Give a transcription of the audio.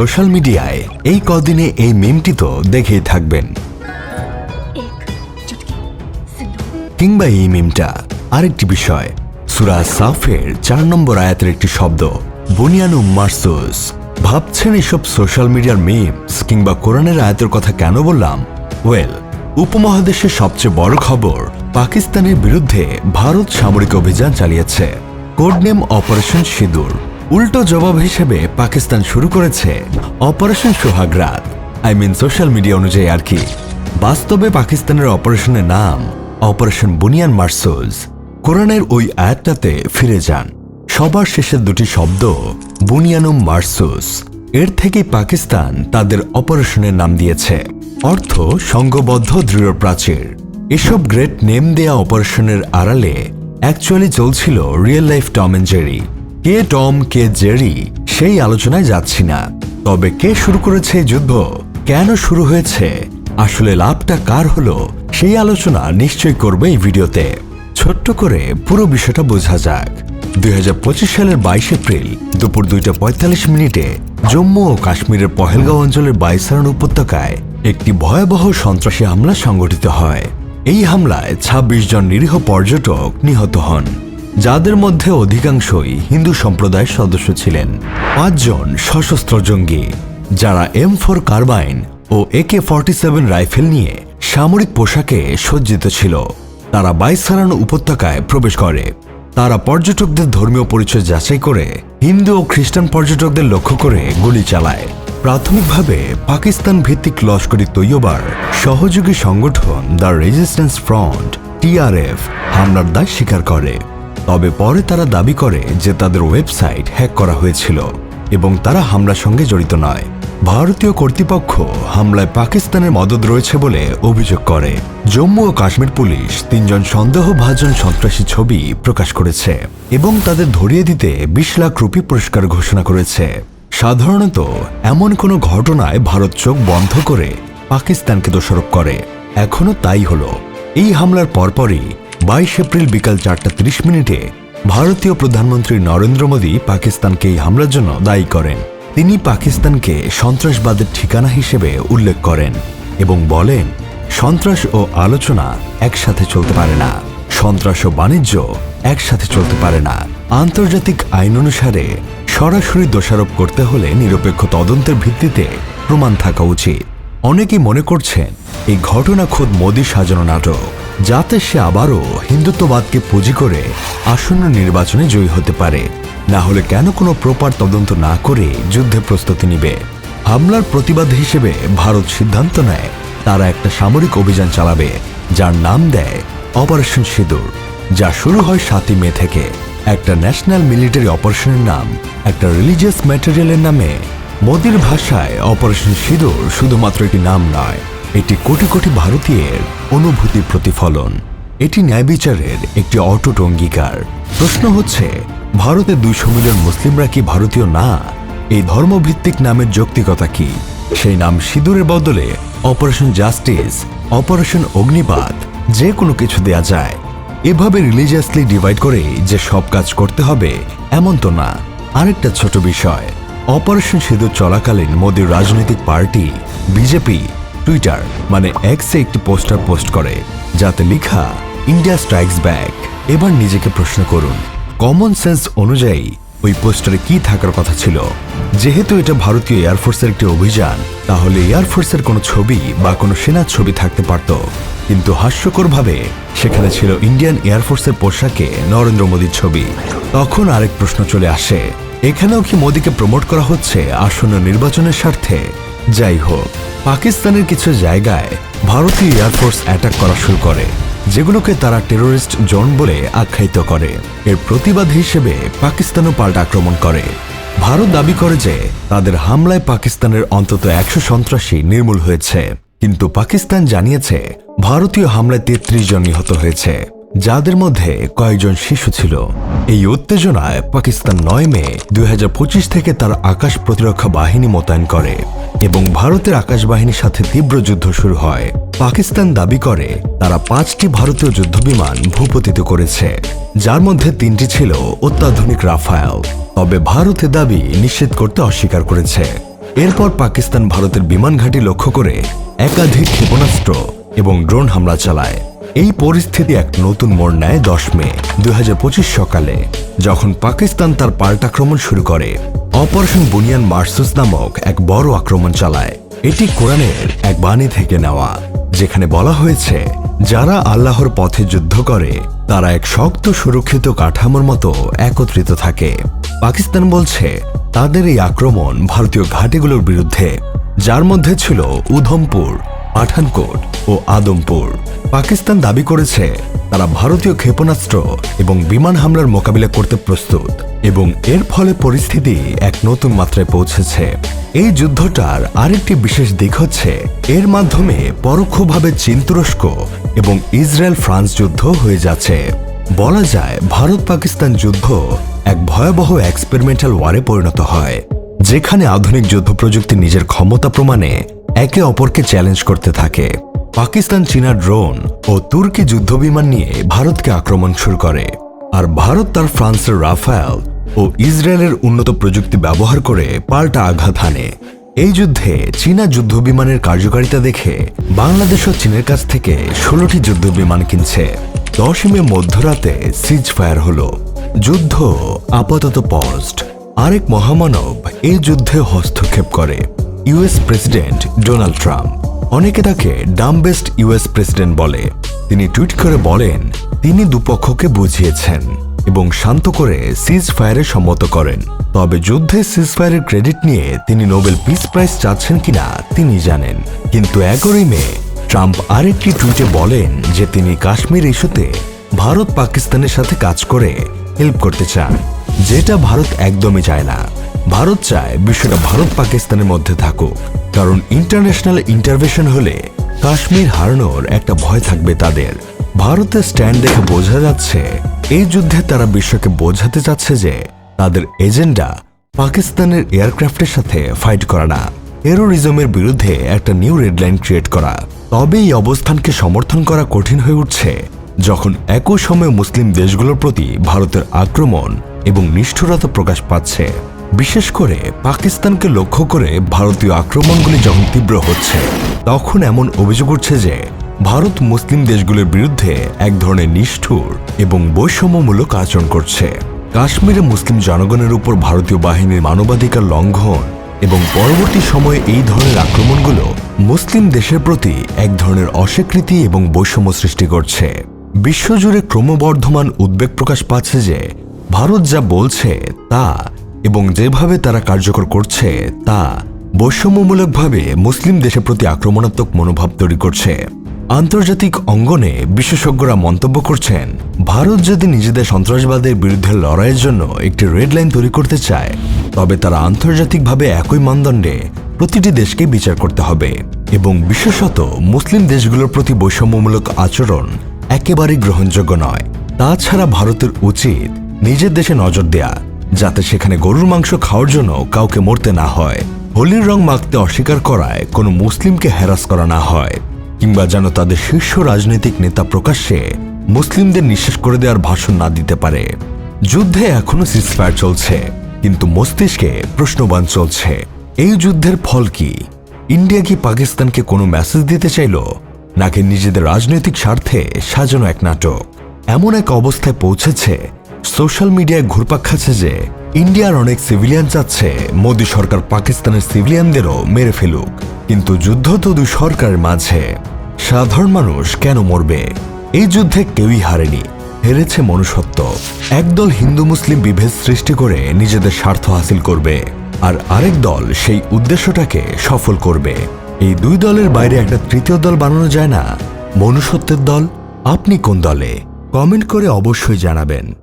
Social মিডিয়ায় এই কদিনে এই মিমটি তো দেখেই থাকবেন। কিংবা এই মিমটা আরেকটি বিষয় সুরা সাফের চার নম্বর আয়াতের একটি শব্দ বুনিয়ানু মার্সুস ভাবছেন এসব সোশ্যাল মিডিয়ার মিমস কিংবা কোরআনের আয়াতের কথা কেন বললাম? ওয়েল উপমহাদেশের সবচেয়ে বড় খবর পাকিস্তানের বিরুদ্ধে ভারত সামরিক অভিযান চালিয়েছে। কোডনেম অপারেশন সিঁদুর। উল্টো জবাব হিসেবে পাকিস্তান শুরু করেছে অপারেশন সোহাগরাত আই মিন সোশ্যাল মিডিয়া অনুযায়ী আর কি। বাস্তবে পাকিস্তানের অপারেশনের নাম অপারেশন বুনিয়ান মার্সুজ কোরআনের ওই আয়াতটাতে ফিরে যান। সবার শেষের দুটি শব্দ বুনিয়ানুম মার্সুস এর থেকেই পাকিস্তান তাদের অপারেশনের নাম দিয়েছে। অর্থ সংঘবদ্ধ দৃঢ় প্রাচীর। এসব গ্রেট নেম দেয়া অপারেশনের আড়ালে অ্যাকচুয়ালি চলছিল real life Tom and Jerry K Tom, কে জেরি, সেই আলোচনায় যাচ্ছি না। তবে কে শুরু করেছে যুদ্ধ? কেন শুরু হয়েছে? আসলে লাভটা কার হলো? সেই আলোচনা নিশ্চয়ই করবে এই ভিডিওতে। ছোট্ট করে পুরো বিষয়টা বোঝা যাক। দুই হাজার পঁচিশ সালের বাইশ এপ্রিল, দুপুর দুইটা পঁয়তাল্লিশ মিনিটে জম্মু ও কাশ্মীরের পহেলগাঁও অঞ্চলের বাইসারণ উপত্যকায় একটি ভয়াবহ সন্ত্রাসী হামলা সংঘটিত হয়। এই হামলায় ২৬ জন নিরীহ পর্যটক নিহত হন। যাদের মধ্যে অধিকাংশই হিন্দু সম্প্রদায়ের সদস্য ছিলেন। পাঁচজন সশস্ত্র জঙ্গি, যারা এম ফোর কার্বাইন ও একে ফর্টি সেভেন রাইফেল নিয়ে সামরিক পোশাকে সজ্জিত ছিল। তারা বাইসারান উপত্যকায় প্রবেশ করে। তারা পর্যটকদের ধর্মীয় পরিচয় যাচাই করে, হিন্দু ও খ্রিস্টান পর্যটকদের লক্ষ্য করে গুলি চালায়। প্রাথমিকভাবে পাকিস্তান ভিত্তিক লস্করি তৈয়বার সহযোগী সংগঠন দ্য রেজিস্ট্যান্স ফ্রন্ট টিআরএফ হামলার দায় স্বীকার করে। তবে পরে তারা দাবি করে যে তাদের ওয়েবসাইট হ্যাক করা হয়েছিল এবং তারা হামলার সঙ্গে জড়িত নয়। ভারতীয় কর্তৃপক্ষ হামলায় পাকিস্তানের মদত রয়েছে বলে অভিযোগ করে। জম্মু ও কাশ্মীর পুলিশ তিনজন সন্দেহভাজন সন্ত্রাসী ছবি প্রকাশ করেছে এবং তাদের ধরিয়ে দিতে বিশ লাখ রুপি পুরস্কার ঘোষণা করেছে। সাধারণত এমন কোনো ঘটনায় ভারত চোখ বন্ধ করে পাকিস্তানকে দোষারোপ করে। এখনও তাই হলো। এই হামলার পরপরই বাইশ এপ্রিল বিকাল চারটা ত্রিশ মিনিটে ভারতীয় প্রধানমন্ত্রী নরেন্দ্র মোদী পাকিস্তানকে এই হামলার জন্য দায়ী করেন। তিনি পাকিস্তানকে সন্ত্রাসবাদের ঠিকানা হিসেবে উল্লেখ করেন এবং বলেন, সন্ত্রাস ও আলোচনা একসাথে চলতে পারে না। সন্ত্রাস ও বাণিজ্য একসাথে চলতে পারে না। আন্তর্জাতিক আইন অনুসারে সরাসরি দোষারোপ করতে হলে নিরপেক্ষ তদন্তের ভিত্তিতে প্রমাণ থাকা উচিত। অনেকেই মনে করছেন, এই ঘটনা খোদ মোদী সাজানো নাটক। যাতে সে আবারও হিন্দুত্ববাদকে পুঁজি করে আসন্ন নির্বাচনে জয়ী হতে পারে। না হলে কেন কোনো প্রপার তদন্ত না করে যুদ্ধে প্রস্তুতি নিবে? হামলার প্রতিবাদ হিসেবে ভারত সিদ্ধান্ত নেয়, তারা একটা সামরিক অভিযান চালাবে, যার নাম দেয় অপারেশন সিঁদুর, যা শুরু হয় সাতই মে থেকে। একটা ন্যাশনাল মিলিটারি অপারেশনের নাম, একটা রিলিজিয়াস ম্যাটেরিয়ালের নামে। মোদির ভাষায় অপারেশন সিঁদুর শুধুমাত্র একটি নাম নয় এটি কোটি কোটি ভারতীয়ের অনুভূতির প্রতিফলন। এটি ন্যায় বিচারের একটি অটুট অঙ্গীকার প্রশ্ন হচ্ছে ভারতের দুইশো মিলিয়ন মুসলিমরা কি ভারতীয় না? এই ধর্মভিত্তিক নামের যৌক্তিকতা কি? সেই নাম সিঁদুরের বদলে অপারেশন জাস্টিস অপারেশন অগ্নিপাত যে কোনো কিছু দেয়া যায়। এভাবে রিলিজিয়াসলি ডিভাইড করে যে সব কাজ করতে হবে, এমন তো না। আরেকটা ছোট বিষয় অপারেশন সিঁদুর চলাকালীন মোদীর রাজনৈতিক পার্টি, বিজেপি টুইটার মানে এক্সে একটি পোস্টার পোস্ট করে, যাতে লেখা ইন্ডিয়া স্ট্রাইকস ব্যাক এবার নিজেকে প্রশ্ন করুন কমন সেন্স অনুযায়ী, ওই পোস্টারে কি থাকার কথা ছিল? যেহেতু এটা ভারতীয় এয়ারফোর্সের একটি অভিযান, তাহলে এয়ারফোর্সের কোনো ছবি বা কোনো সেনার ছবি থাকতে পারত। কিন্তু হাস্যকরভাবে, সেখানে ছিল ইন্ডিয়ান এয়ারফোর্সের পোশাকে নরেন্দ্র মোদীর ছবি। তখন আরেক প্রশ্ন চলে আসে, এখানেও কি মোদীকে প্রমোট করা হচ্ছে আসন্ন নির্বাচনের স্বার্থে? যাই হোক পাকিস্তানের কিছু জায়গায় ভারতীয় এয়ারফোর্স অ্যাটাক করা শুরু করে, যেগুলোকে তারা টেরোরিস্ট জোন বলে আখ্যায়িত করে। এর প্রতিবাদ হিসেবে পাকিস্তানও পাল্টা আক্রমণ করে। ভারত দাবি করে যে তাদের হামলায় পাকিস্তানের অন্তত একশো সন্ত্রাসী নির্মূল হয়েছে। কিন্তু পাকিস্তান জানিয়েছে, ভারতীয় হামলায় তেত্রিশ জন নিহত হয়েছে। যাদের মধ্যে কয়েকজন শিশু ছিল। এই উত্তেজনায় পাকিস্তান নয় মে দু হাজার পঁচিশ থেকে তার আকাশ প্রতিরক্ষা বাহিনী মোতায়েন করে এবং ভারতের আকাশ বাহিনীর সাথে তীব্র যুদ্ধ শুরু হয়। পাকিস্তান দাবি করে তারা পাঁচটি ভারতীয় যুদ্ধবিমান ভূপতিত করেছে, যার মধ্যে তিনটি ছিল অত্যাধুনিক রাফায়েল। তবে ভারতের দাবি নিশ্চিত করতে অস্বীকার করেছে। এরপর পাকিস্তান ভারতের বিমান ঘাঁটি লক্ষ্য করে একাধিক ক্ষেপণাস্ত্র এবং ড্রোন হামলা চালায়। এই পরিস্থিতি এক নতুন মোড় নেয় দশ মে দু হাজার পঁচিশ সকালে, যখন পাকিস্তান তার পাল্টাক্রমণ শুরু করে। অপারেশন বুনিয়ান মার্সুস নামক এক বড় আক্রমণ চালায়। এটি কোরআনের এক বাণী থেকে নেওয়া, যেখানে বলা হয়েছে, যারা আল্লাহর পথে যুদ্ধ করে, তারা এক শক্ত সুরক্ষিত কাঠামোর মতো একত্রিত থাকে। পাকিস্তান বলছে, তাদের এই আক্রমণ ভারতীয় ঘাটিগুলোর বিরুদ্ধে, যার মধ্যে ছিল উধমপুর, পাঠানকোট ও আদমপুর। পাকিস্তান দাবি করেছে, তারা ভারতীয় ক্ষেপণাস্ত্র এবং বিমান হামলার মোকাবিলা করতে প্রস্তুত এবং এর ফলে পরিস্থিতি এক নতুন মাত্রায় পৌঁছেছে। এই যুদ্ধটার আরেকটি বিশেষ দিক হচ্ছে, এর মাধ্যমে পরোক্ষভাবে চীন তুরস্ক এবং ইসরায়েল ফ্রান্স যুদ্ধ হয়ে যাচ্ছে। বলা যায় ভারত পাকিস্তান যুদ্ধ এক ভয়াবহ এক্সপেরিমেন্টাল ওয়ারে পরিণত হয়, যেখানে আধুনিক যুদ্ধ প্রযুক্তি নিজের ক্ষমতা প্রমাণে একে অপরকে চ্যালেঞ্জ করতে থাকে। পাকিস্তান, চীনা ড্রোন ও তুর্কি যুদ্ধবিমান নিয়ে ভারতকে আক্রমণ শুরু করে। আর ভারত তার ফ্রান্সের রাফায়েল ও ইসরায়েলের উন্নত প্রযুক্তি ব্যবহার করে পাল্টা আঘাত হানে। এই যুদ্ধে চীনা যুদ্ধবিমানের কার্যকারিতা দেখে বাংলাদেশও চীনের কাছ থেকে ষোলোটি যুদ্ধবিমান কিনছে। দশই মে মধ্যরাতে সিজ ফায়ার হলো। যুদ্ধ আপাতত পস্ট আরেক মহামানব এই যুদ্ধে হস্তক্ষেপ করে। US president Donald Trump. অনেকে তাকে ডাম্বেস্ট ইউএস প্রেসিডেন্ট বলে। তিনি টুইট করে বলেন, তিনি দুপক্ষকে বুঝিয়েছেন এবং শান্ত করে সিজ ফায়ারে সম্মত করেন। তবে যুদ্ধে সিজ ফায়ারের ক্রেডিট নিয়ে তিনি নোবেল পিস প্রাইজ চাচ্ছেন কিনা তিনি জানেন। কিন্তু এগারোই মে, ট্রাম্প আরেকটি টুইটে বলেন যে তিনি কাশ্মীর ইস্যুতে ভারত পাকিস্তানের সাথে কাজ করে হেল্প করতে চান, যেটা ভারত একদমই চায় না। ভারত চায় বিষয়টা ভারত পাকিস্তানের মধ্যে থাকুক। কারণ ইন্টারন্যাশনাল ইন্টারভেশন হলে কাশ্মীর হারানোর একটা ভয় থাকবে তাদের। ভারতের স্ট্যান্ড দেখে বোঝা যাচ্ছে, এই যুদ্ধে তারা বিশ্বকে বোঝাতে চাচ্ছে যে তাদের এজেন্ডা পাকিস্তানের এয়ারক্রাফটের সাথে ফাইট করা না। টেরোরিজমের বিরুদ্ধে একটা নিউ রেডলাইন ক্রিয়েট করা। তবে এই অবস্থানকে সমর্থন করা কঠিন হয়ে উঠছে, যখন একই সময়ে মুসলিম দেশগুলোর প্রতি ভারতের আক্রমণ এবং নিষ্ঠুরতা প্রকাশ পাচ্ছে। বিশেষ করে পাকিস্তানকে লক্ষ্য করে ভারতীয় আক্রমণগুলি যখন তীব্র হচ্ছে, তখন এমন অভিযোগ উঠছে যে ভারত মুসলিম দেশগুলোর বিরুদ্ধে এক ধরনের নিষ্ঠুর এবং বৈষম্যমূলক আচরণ করছে। কাশ্মীরে মুসলিম জনগণের উপর ভারতীয় বাহিনীর মানবাধিকার লঙ্ঘন এবং পরবর্তী সময়ে এই ধরনের আক্রমণগুলো মুসলিম দেশের প্রতি এক ধরনের অস্বীকৃতি এবং বৈষম্য সৃষ্টি করছে। বিশ্বজুড়ে ক্রমবর্ধমান উদ্বেগ প্রকাশ পাচ্ছে যে ভারত যা বলছে তা এবং যেভাবে তারা কার্যকর করছে, তা বৈষম্যমূলকভাবে মুসলিম দেশের প্রতি আক্রমণাত্মক মনোভাব তৈরি করছে। আন্তর্জাতিক অঙ্গনে বিশেষজ্ঞরা মন্তব্য করছেন, ভারত যদি নিজেদের সন্ত্রাসবাদের বিরুদ্ধে লড়াইয়ের জন্য একটি রেড লাইন তৈরি করতে চায়, তবে তারা আন্তর্জাতিকভাবে একই মানদণ্ডে প্রতিটি দেশকে বিচার করতে হবে এবং বিশেষত মুসলিম দেশগুলোর প্রতি বৈষম্যমূলক আচরণ একেবারেই গ্রহণযোগ্য নয়। তাছাড়া ভারতের উচিত নিজের দেশে নজর দেয়া যাতে সেখানে গরুর মাংস খাওয়ার জন্য কাউকে মরতে না হয়। হোলির রং মাখতে অস্বীকার করায় কোনো মুসলিমকে হ্যারাস করা না হয়, কিংবা যেন তাদের শীর্ষ রাজনৈতিক নেতা প্রকাশ্যে মুসলিমদের নিঃশেষ করে দেওয়ার ভাষণ না দিতে পারে। যুদ্ধে এখনও সিজফায়ার চলছে, কিন্তু মস্তিষ্কে প্রশ্নবান চলছে, এই যুদ্ধের ফল কি? ইন্ডিয়া কি পাকিস্তানকে কোনো মেসেজ দিতে চাইল, নাকি নিজেদের রাজনৈতিক স্বার্থে সাজানো এক নাটক? এমন এক অবস্থায় পৌঁছেছে সোশ্যাল মিডিয়ায় ঘুরপাক খাচ্ছে যে ইন্ডিয়ার অনেক সিভিলিয়ান চাচ্ছে মোদী সরকার পাকিস্তানের সিভিলিয়ানদেরও মেরে ফেলুক। কিন্তু যুদ্ধ তো দুই সরকারের মাঝে। সাধারণ মানুষ কেন মরবে? এই যুদ্ধে কেউই হারেনি। হেরেছে মনুষ্যত্ব। একদল হিন্দু মুসলিম বিভেদ সৃষ্টি করে নিজেদের স্বার্থ হাসিল করবে। আর আরেক দল সেই উদ্দেশ্যটাকে সফল করবে। এই দুই দলের বাইরে একটা তৃতীয় দল বানানো যায় না। মনুষ্যত্বের দল। আপনি কোন দলে? কমেন্ট করে অবশ্যই জানাবেন।